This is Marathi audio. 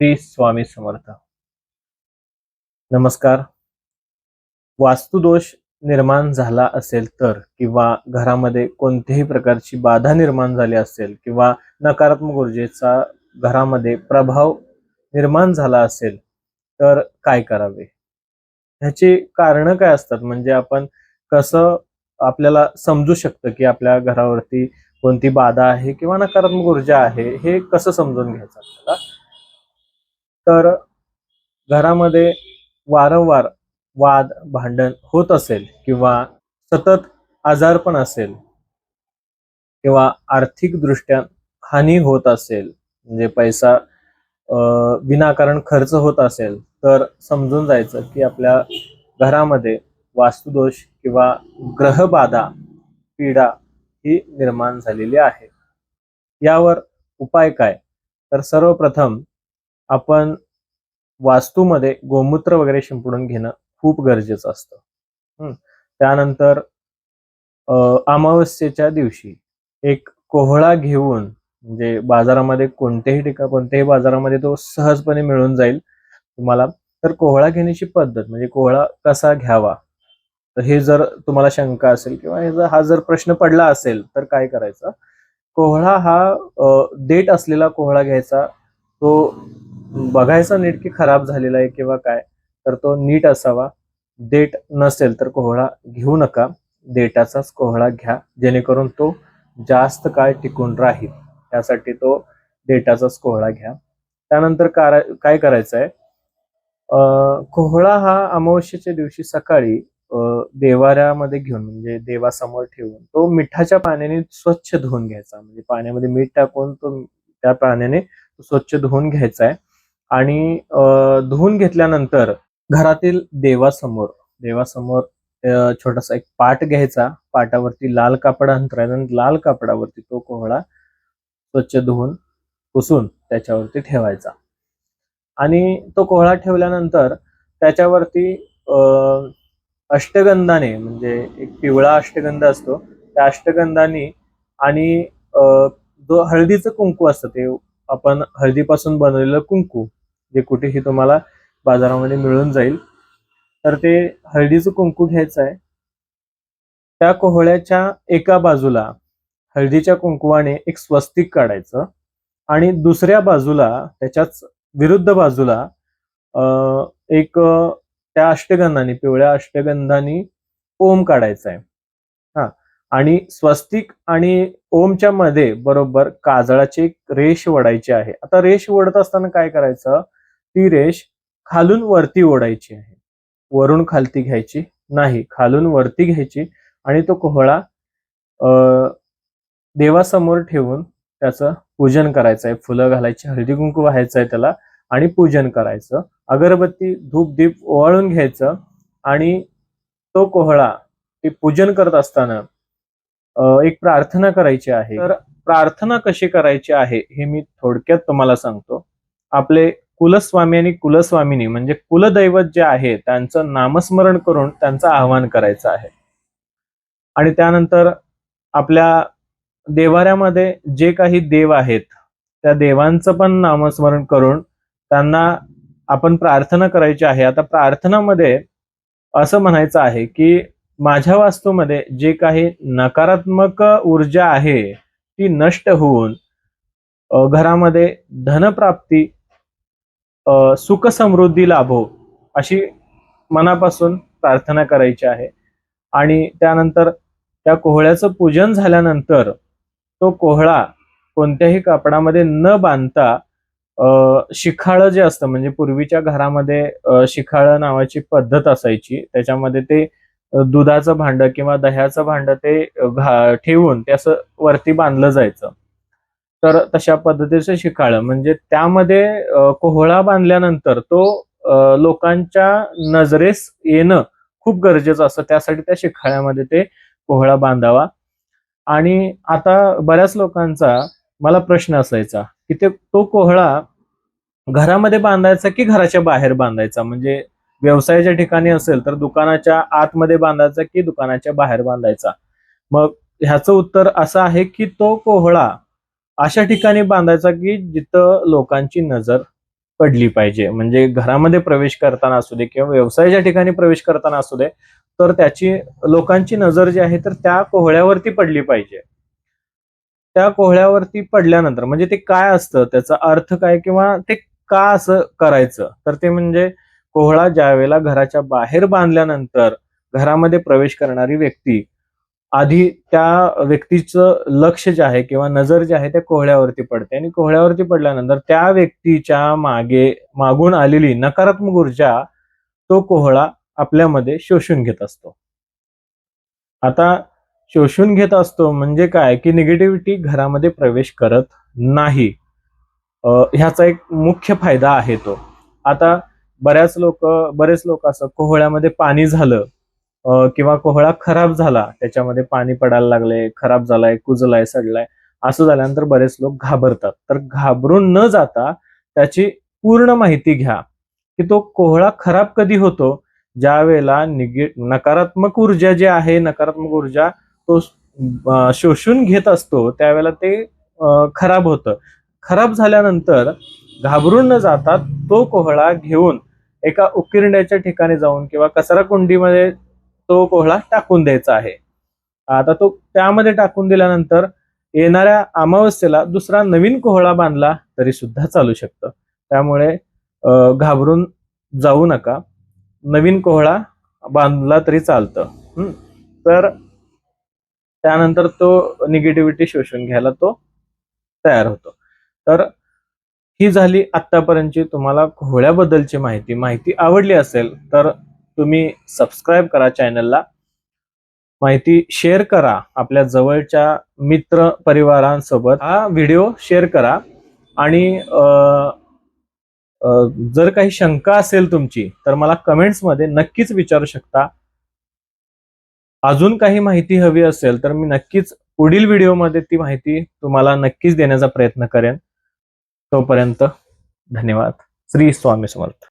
श्री स्वामी समर्थ. नमस्कार. वास्तुदोष निर्माण झाला असेल तर किंवा घरामध्ये कोणत्याही प्रकारची बाधा निर्माण झाली असेल किंवा नकारात्मक ऊर्जेचा घरामध्ये प्रभाव निर्माण झाला असेल तर काय करावे? ह्याची कारणं काय असतात? म्हणजे आपण कसं आपल्याला समजू शकतं की आपल्या घरावरती कोणती बाधा आहे किंवा नकारात्मक ऊर्जा आहे हे कसं समजून घ्यायचं आपल्याला? तर घरामध्ये वारंवार वाद भांडण होत असेल किंवा सतत आजारपण असेल किंवा आर्थिक दृष्ट्या हानी होत असेल म्हणजे पैसा विनाकारण खर्च होत असेल तर समजून जायचं की आपल्या घरामध्ये वास्तुदोष किंवा ग्रहबाधा पीडा ही निर्माण झालेली आहे. यावर उपाय काय? तर सर्वप्रथम आपण वास्तूमध्ये गोमूत्र वगैरे शिंपडून घेणं खूप गरजेचं असतं. त्यानंतर अमावस्येच्या दिवशी एक कोहळा घेऊन म्हणजे बाजारामध्ये कोणत्याही ठिकाण कोणत्याही बाजारामध्ये तो सहजपणे मिळून जाईल तुम्हाला. तर कोहळा घेण्याची पद्धत म्हणजे कोहळा कसा घ्यावा? तर हे जर तुम्हाला शंका असेल किंवा हे जर हा जर प्रश्न पडला असेल तर काय करायचं? कोहळा हा डेट देठ असलेला कोहळा घ्यायचा. तो बघायचा नीट की खराब झालेला आहे किंवा काय तर तो नीट असावा. देठ नसेल तर कोहळा घेऊ नका. देठाचाच कोहळा घ्या जेणेकरून तो जास्त काळ टिकून राहील. त्यासाठी तो देठाचाच कोहळा घ्या. त्यानंतर कारा- काय करायचं आहे कोहळा हा अमावस्येच्या दिवशी सकाळी देवाऱ्यामध्ये घेऊन म्हणजे देवासमोर ठेवून तो मिठाच्या पाण्याने स्वच्छ धुवून घ्यायचा. म्हणजे पाण्यामध्ये मीठ टाकून तो त्या पाण्याने स्वच्छ धुवून घ्यायचा आहे. आणि धुवून घेतल्यानंतर घरातील देवासमोर देवासमोर छोटासा एक पाट घ्यायचा. पाटावरती लाल कापड अंतरायचा आणि लाल कापडावरती तो कोहळा स्वच्छ धुवून पुसून त्याच्यावरती ठेवायचा. आणि तो कोहळा ठेवल्यानंतर त्याच्यावरती अष्टगंधाने म्हणजे एक पिवळा अष्टगंध असतो त्या अष्टगंधाने आणि जो हळदीचं कुंकू असतं ते आपण हळदीपासून बनवलेलं कुंकू जे कुठेही तुम्हाला बाजारामध्ये मिळून जाईल. तर ते हळदीचं कुंकू घ्यायचं आहे. त्या कोहळ्याच्या एका बाजूला हळदीच्या कुंकुवाने एक स्वस्तिक काढायचं आणि दुसऱ्या बाजूला त्याच्याच विरुद्ध बाजूला एक त्या अष्टगंधाने पिवळ्या अष्टगंधाने ओम काढायचा आहे. हा आणि स्वस्तिक आणि ओमच्या मध्ये बरोबर काजळाची एक रेष वडायची आहे. आता रेष वडत असताना काय करायचं? ती रेष खालून वरती ओढायची आहे. वरून खालती घ्यायची नाही खालून वरती घ्यायची आणि तो कोहळा देवासमोर ठेवून त्याचं पूजन करायचं आहे फुलं घालायची हळदी कुंकू व्हायचं आहे त्याला आणि पूजन करायचं. अगरबत्ती धूप दीप ओवाळून घ्यायचं आणि तो कोहळा ते पूजन करत असताना एक प्रार्थना करायची आहे. तर प्रार्थना कशी करायची आहे हे मी थोडक्यात तुम्हाला सांगतो. आपले कुलस्वामी आणि कुलस्वामिनी म्हणजे कुलदैवत जे आहे त्यांचं नामस्मरण करून त्यांचं आवाहन करायचं आहे. आणि त्यानंतर आपल्या देवाऱ्यामध्ये जे काही देव आहेत त्या देवांचं पण नामस्मरण करून त्यांना आपण प्रार्थना करायची आहे. आता प्रार्थनामध्ये असं म्हणायचं आहे की माझ्या वास्तूमध्ये जे काही नकारात्मक ऊर्जा आहे ती नष्ट होऊन घरामध्ये धनप्राप्ती सुख समृद्धी लाभो अशी मनापासून प्रार्थना करायची आहे. आणि त्यानंतर त्या कोहळ्याचं पूजन झाल्यानंतर तो कोहळा कोणत्याही कापडामध्ये न बांधता शिखाळं जे असतं म्हणजे पूर्वीच्या घरामध्ये शिखाळं नावाची पद्धत असायची. त्याच्यामध्ये ते दुधाचं भांड किंवा दह्याचं भांड ते घा- ठेवून ते असं वरती बांधलं जायचं. तर तशा पद्धतीचं शिखाळं म्हणजे त्यामध्ये कोहळा बांधल्यानंतर तो लोकांच्या नजरेस येणं खूप गरजेचं असतं. त्यासाठी त्या शिखाळ्यामध्ये ते कोहळा बांधावा. आणि आता बऱ्याच लोकांचा मला प्रश्न असायचा की ते तो कोहळा घरामध्ये बांधायचा की घराच्या बाहेर बांधायचा? म्हणजे व्यवसायाच्या ठिकाणी असेल तर दुकानाच्या आतमध्ये बांधायचा की दुकानाच्या बाहेर बांधायचा? मग ह्याचं उत्तर असं आहे की तो कोहळा अशा ठिकाणी बांधायचा की जिथं लोकांची नजर पडली पाहिजे. म्हणजे घरामध्ये प्रवेश करताना असू दे किंवा व्यवसायाच्या ठिकाणी प्रवेश करताना असू दे तर त्याची लोकांची नजर जी आहे तर त्या कोहळ्यावरती पडली पाहिजे. त्या कोहळ्यावरती पडल्यानंतर म्हणजे ते काय असतं? त्याचा अर्थ काय किंवा ते का असं करायचं? तर ते म्हणजे कोहळा ज्या वेळेला घराच्या बाहेर बांधल्यानंतर घरामध्ये प्रवेश करणारी व्यक्ती आधी त्या व्यक्तीचं लक्ष जे आहे किंवा नजर जे आहे त्या कोहळ्यावरती पडते. आणि कोहळ्यावरती पडल्यानंतर त्या व्यक्तीच्या मागे मागून आलेली नकारात्मक ऊर्जा तो कोहळा आपल्यामध्ये शोषून घेत असतो. आता शोषून घेत असतो म्हणजे काय? की निगेटिव्हिटी घरामध्ये प्रवेश करत नाही. ह्याचा एक मुख्य फायदा आहे तो. आता बऱ्याच लोक बरेच लोक असं कोहळ्यामध्ये पाणी झालं किंवा कोहळा खराब झाला त्याच्यामध्ये पाणी पडायला लागले खराब झालाय कुजलाय सडलाय असं झाल्यानंतर बरेच लोक घाबरतात. तर घाबरून न जाता त्याची पूर्ण माहिती घ्या की तो कोहळा खराब कधी होतो? ज्या वेळेला निगे नकारात्मक ऊर्जा जी आहे नकारात्मक ऊर्जा तो शोषून घेत असतो त्यावेळेला ते खराब होतं. खराब झाल्यानंतर घाबरून न जाता तो कोहळा घेऊन एका उकिरण्याच्या ठिकाणी जाऊन किंवा कचरा कुंडीमध्ये तो कोहळा टाकून द्यायचा आहे. आता तो त्यामध्ये टाकून दिल्यानंतर येणाऱ्या अमावस्येला दुसरा नवीन कोहळा बांधला तरी सुद्धा चालू शकतं. त्यामुळे घाबरून जाऊ नका. नवीन कोहळा बांधला तरी चालतं. तर त्यानंतर तो निगेटिव्हिटी शोषून घ्यायला तो तयार होतो. तर ही झाली आतापर्यंतची तुम्हाला कोहळ्याबद्दलची माहिती. माहिती आवडली असेल तर तुम्ही सबस्क्राईब करा चॅनलला माहिती शेअर करा आपल्या जवळच्या मित्र परिवारांसोबत. हा व्हिडिओ शेअर करा. आणि जर काही शंका असेल तुमची तर मला कमेंट्समध्ये नक्कीच विचारू शकता. अजून काही माहिती हवी असेल तर मी नक्कीच पुढील व्हिडिओमध्ये ती माहिती तुम्हाला नक्कीच देण्याचा प्रयत्न करेन. तोपर्यंत धन्यवाद. श्री स्वामी समर्थ.